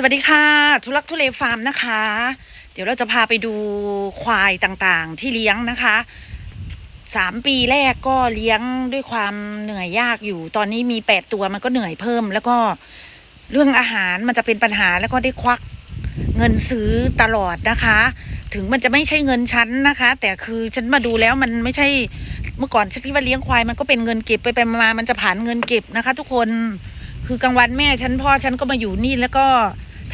สวัสดีค่ะ ทุลักทุเลฟาร์มนะคะ เดี๋ยวเราจะพาไปดูควายต่างๆ ที่เลี้ยงนะคะสามปีแรกก็เลี้ยงด้วยความเหนื่อยยากอยู่ ตอนนี้มีแปดตัวมันก็เหนื่อยเพิ่ม แล้วก็เรื่องอาหารมันจะเป็นปัญหาแล้วก็ได้ควักเงินซื้อตลอดนะคะ ถึงมันจะไม่ใช่เงินฉันนะคะ แต่คือฉันมาดูแล้วมันไม่ใช่เมื่อก่อนฉันคิดว่าเลี้ยงควายมันก็เป็นเงินเก็บไปไปมามันจะผ่านเงินเก็บนะคะ ทุกคนคือกลางวันแม่ฉันพ่อฉันก็มาอยู่นี่แล้วก็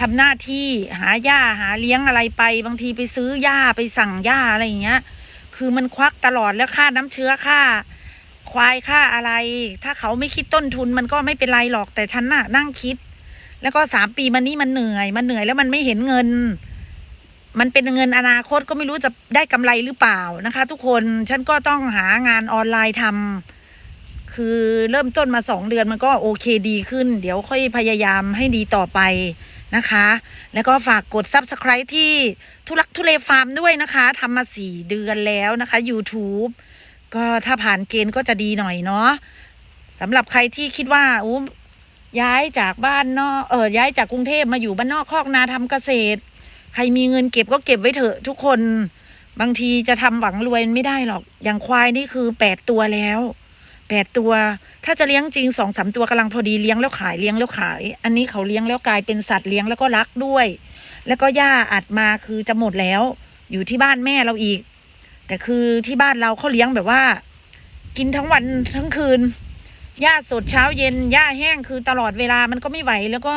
ทำหน้าที่หาหญ้าหาเลี้ยงอะไรไป บางทีไปซื้อหญ้าไปสั่งหญ้าอะไรอย่างเงี้ย คือมันควักตลอดแล้วค่าน้ำเชื้อค่า ควายค่าอะไร ถ้าเขาไม่คิดต้นทุนมันก็ไม่เป็นไรหรอกแต่ฉันน่ะนั่งคิด แล้วก็สามปีมานี้มันเหนื่อย มันเหนื่อยแล้วมันไม่เห็นเงิน มันเป็นเงินอนาคตก็ไม่รู้จะได้กำไรหรือเปล่านะคะ ทุกคนฉันก็ต้องหางานออนไลน์ทำคือเริ่มต้นมาสองเดือนมันก็โอเคดีขึ้น เดี๋ยวค่อยพยายามให้ดีต่อไป นะคะ แล้วก็ฝากกด Subscribe ที่ทุลักทุเลฟาร์มด้วยนะคะทำมาสี่เดือนแล้วนะคะ YouTube ก็ถ้าผ่านเกณฑ์ก็จะดีหน่อยเนาะสำหรับใครที่คิดว่าอู้ย้ายจากบ้านนอกเออย้ายจากกรุงเทพมาอยู่บ้านนอกคอกนาทำเกษตร ใครมีเงินเก็บก็เก็บไว้เถอะ ทุกคนบางทีจะทำหวังรวยไม่ได้หรอกอย่างควายนี่คือแปดตัวแล้ว แปดตัว ถ้าจะเลี้ยงจริงสองสามตัวกำลังพอดีเลี้ยงแล้วขายเลี้ยงแล้วขาย อันนี้เขาเลี้ยงแล้วกลายเป็นสัตว์เลี้ยงแล้วก็รักด้วย แล้วก็หญ้าอัดมาคือจะหมดแล้ว อยู่ที่บ้านแม่เราอีก แต่คือที่บ้านเราเขาเลี้ยงแบบว่า กินทั้งวันทั้งคืนหญ้าสดเช้าเย็นหญ้าแห้งคือตลอดเวลามันก็ไม่ไหว แล้วก็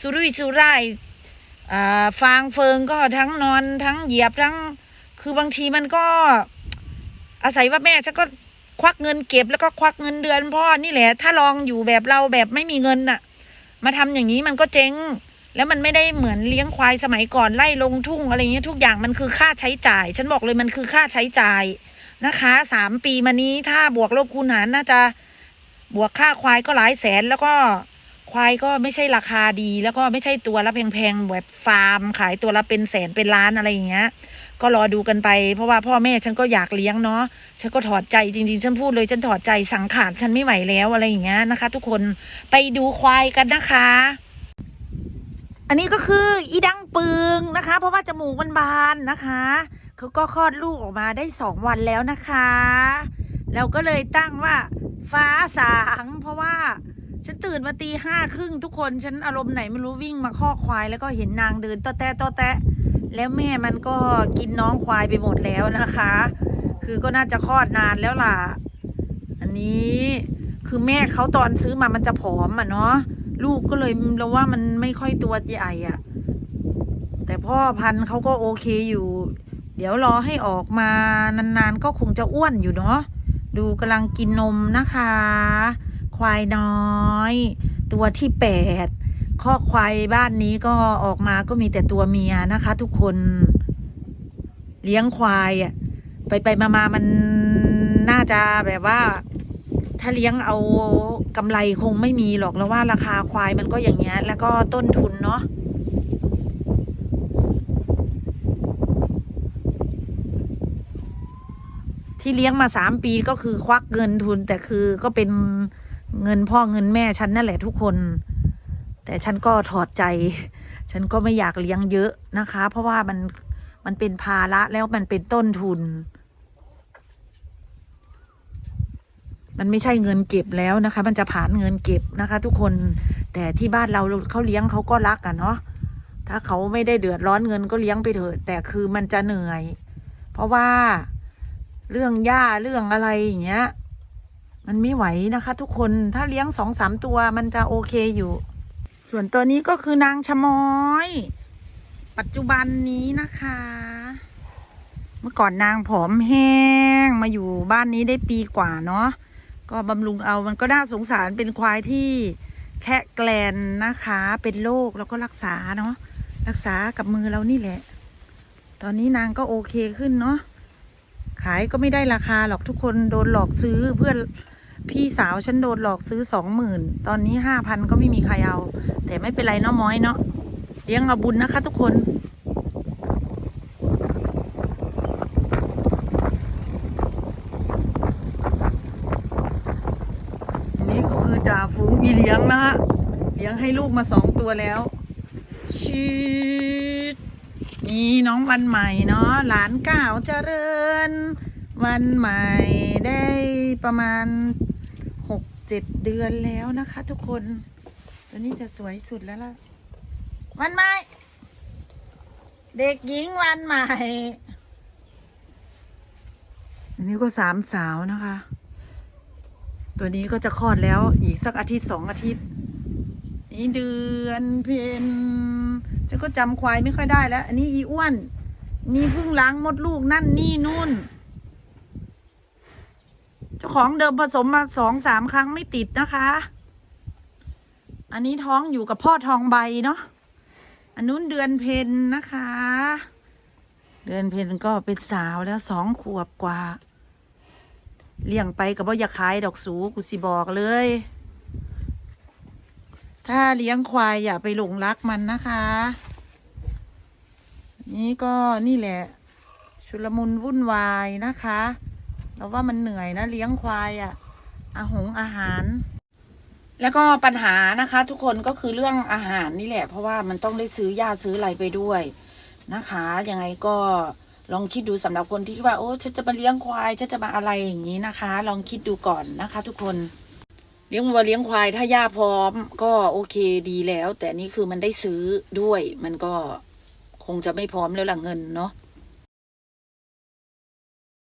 สุรุ่ยสุร่ายอ่ฟางเฟิงก็ทั้งนอนทั้งเหยียบทั้งคือบางทีมันก็อาศัยว่าแม่ฉันก็ ควักเงินเก็บแล้วก็ควักเงินเดือนพ่อนี่แหละ ถ้าลองอยู่แบบเราแบบไม่มีเงินน่ะ มาทำอย่างนี้มันก็เจ๊ง แล้วมันไม่ได้เหมือนเลี้ยงควายสมัยก่อนไล่ลงทุ่งอะไรเงี้ยทุกอย่างมันคือค่าใช้จ่าย ฉันบอกเลยมันคือค่าใช้จ่ายนะคะสามปีมานี้ถ้าบวกลบคูณหารน่าจะบวกค่าควายก็หลายแสนแล้วก็ ควายก็ไม่ใช่ราคาดี แล้วก็ไม่ใช่ตัวละแพงๆแบบฟาร์ม ขายตัวละเป็นแสนเป็นล้านอะไรอย่างเงี้ย ก็รอดูกันไป เพราะว่าพ่อแม่ฉันก็อยากเลี้ยงเนาะฉันก็ถอดใจจริง ๆ ฉันพูดเลยฉันถอดใจสังขารฉันไม่ไหวแล้วอะไรอย่างเงี้ยนะคะ ทุกคนไปดูควายกันนะคะ อันนี้ก็คืออีดังปึงนะคะ เพราะว่าจมูกมันบานนะคะเขาก็คลอดลูกออกมาได้สองวันแล้วนะคะ เราก็เลยตั้งว่าฟ้าสางเพราะว่า ฉันตื่นมาตีห้าครึ่งทุกคน ฉันอารมณ์ไหนไม่รู้วิ่งมาข้อกควาย แล้วก็เห็นนางเดินต่อแตะต่อแตะ แล้วแม่มันก็กินน้องควายไปหมดแล้วนะคะ คือก็น่าจะคลอดนานแล้วล่ะ อันนี้คือแม่เขาตอนซื้อมามันจะผอมอะเนาะลูกก็เลยเราว่ามันไม่ค่อยตัวใหญ่อะ แต่พ่อพันธุ์เขาก็โอเคอยู่ เดี๋ยวรอให้ออกมานานๆก็คงจะอ้วนอยู่เนาะดูกำลังกินนมนะคะ ควายน้อย ตัวที่แปดข้อควายบ้านนี้ก็ออกมาก็มีแต่ตัวเมียนะคะ ทุกคนเลี้ยงควายอะไปไปมามามันน่าจะแบบว่า ถ้าเลี้ยงเอากำไรคงไม่มีหรอกแล้วว่าราคาควายมันก็อย่างเงี้ย แล้วก็ต้นทุนเนาะที่เลี้ยงมาสามปีก็คือควักเงินทุนแต่คือก็เป็น เงินพ่อเงินแม่ฉันนั่นแหละทุกคน แต่ฉันก็ถอดใจ ฉันก็ไม่อยากเลี้ยงเยอะนะคะ เพราะว่ามันมันเป็นภาระแล้วมันเป็นต้นทุน มันไม่ใช่เงินเก็บแล้วนะคะ มันจะผ่านเงินเก็บนะคะ ทุกคนแต่ที่บ้านเราเขาเลี้ยงเขาก็รักอะเนาะถ้าเขาไม่ได้เดือดร้อนเงินก็เลี้ยงไปเถอะ แต่คือมันจะเหนื่อย เพราะว่าเรื่องหญ้าเรื่องอะไรอย่างเงี้ย มันไม่ไหวนะคะ ทุกคนถ้าเลี้ยงสองสามตัวมันจะโอเคอยู่ ส่วนตัวนี้ก็คือนางชะมอย ปัจจุบันนี้นะคะ เมื่อก่อนนางผอมแห้งมาอยู่บ้านนี้ได้ปีกว่าเนาะก็บำรุงเอามันก็น่าสงสารเป็นควายที่แค่แกลนนะคะ เป็นโรคแล้วก็รักษาเนาะรักษากับมือเรานี่แหละ ตอนนี้นางก็โอเคขึ้นเนาะขายก็ไม่ได้ราคาหรอกทุกคนโดนหลอกซื้อเพื่อน พี่สาวฉันโดนหลอกซื้อสองหมื่นตอนนี้ห้าพันก็ไม่มีใครเอา แต่ไม่เป็นไรเนาะม้อยเนาะเลี้ยงเอาบุญนะคะทุกคนนนี้ก็คือจ่าฝูงมีเลี้ยงนะฮะเลี้ยงให้ลูกมาสองตัวแล้วชืดนี่น้องวันใหม่เนาะหลานก้าวเจริญ วันใหม่ได้ประมาณ เจ็ดเดือนแล้วนะคะ ทุกคน ตัวนี้จะสวยสุดแล้วล่ะ วันใหม่ เด็กหญิงวันใหม่ อันนี้ก็สามสาวนะคะ ตัวนี้ก็จะคลอดแล้วอีกสักอาทิตย์สองอาทิตย์ นี่เดือนเพนฉันก็จำควายไม่ค่อยได้แล้ว อันนี้อีอ้วน นี่เพิ่งล้างมดลูกนั่นนี่นู่น จ้าของเดิมผสมมาสองสามครั้งไม่ติดนะคะ อันนี้ท้องอยู่กับพ่อทองใบเนาะ อันนู้นเดือนเพนนะคะ เดือนเพนก็เป็นสาวแล้วสองขวบกว่า เลี้ยงไปกับว่าอยากขายดอกสูกูสิบอกเลย ถ้าเลี้ยงควายอย่าไปหลงรักมันนะคะ นี่ก็นี่แหละ ชุลมุนวุ่นวายนะคะ เราว่ามันเหนื่อยนะเลี้ยงควายอะ่ะอาหงอาหาร แล้วก็ปัญหานะคะ ทุกคนก็คือเรื่องอาหารนี่แหละ เพราะว่ามันต้องได้ซื้อยาซื้ออะไรไปด้วยนะคะยังไงก็ลองคิดดูสำหรับคนที่ว่าโอ้ฉันจะมาเลี้ยงควายฉันจะมาอะไรอย่างนี้นะคะ ลองคิดดูก่อนนะคะ ทุกคนเลี้ยงวัวเลี้ยงควายถ้าย่าพร้อม ก็โอเคดีแล้ว แต่นี่คือมันได้ซื้อด้วย มันก็คงจะไม่พร้อมแล้วล่ะเงินเนาะ